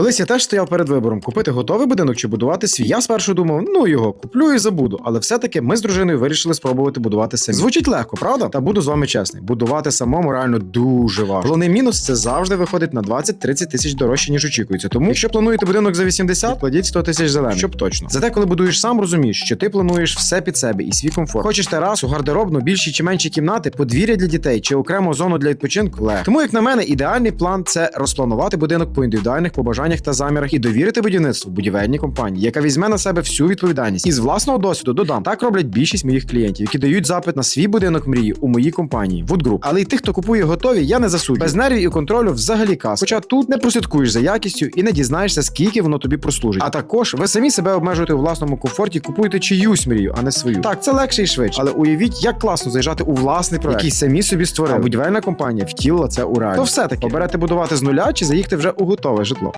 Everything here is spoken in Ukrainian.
Колись я теж стояв перед вибором купити готовий будинок чи будувати свій. Я спершу думав, ну його куплю і забуду. Але все-таки ми з дружиною вирішили спробувати будувати самі. Звучить легко, правда? Та буду з вами чесний. Будувати самому реально дуже важко. Головний мінус це завжди виходить на 20-30 тисяч дорожче, ніж очікується. Тому, якщо плануєте будинок за 80, кладіть 100 тисяч зелених, щоб точно. Зате, коли будуєш сам, розумієш, що ти плануєш все під себе і свій комфорт. Хочеш терасу, гардеробну, більші чи менші кімнати, подвір'я для дітей чи окрему зону для відпочинку. Легко. Тому, як на мене, ідеальний план це розпланувати будинок по індивідуальних побажаннях та замірах і довірити будівництву будівельній компанії, яка візьме на себе всю відповідальність. І з власного досвіду додам так роблять більшість моїх клієнтів, які дають запит на свій будинок мрії у моїй компанії Wood Group. Але й тих, хто купує готові, я не засуджую. Без нервів і контролю взагалі кас. Хоча тут не прослідкуєш за якістю і не дізнаєшся, скільки воно тобі прослужить. А також ви самі себе обмежуєте у власному комфорті, купуєте чиюсь мрію, а не свою. Так, це легше і швидше. Але уявіть, як класно заїжджати у власний проект, який самі собі створили. А будівельна компанія втілила це у реальність. То все таки оберете будувати з нуля чи заїхати вже у готове житло.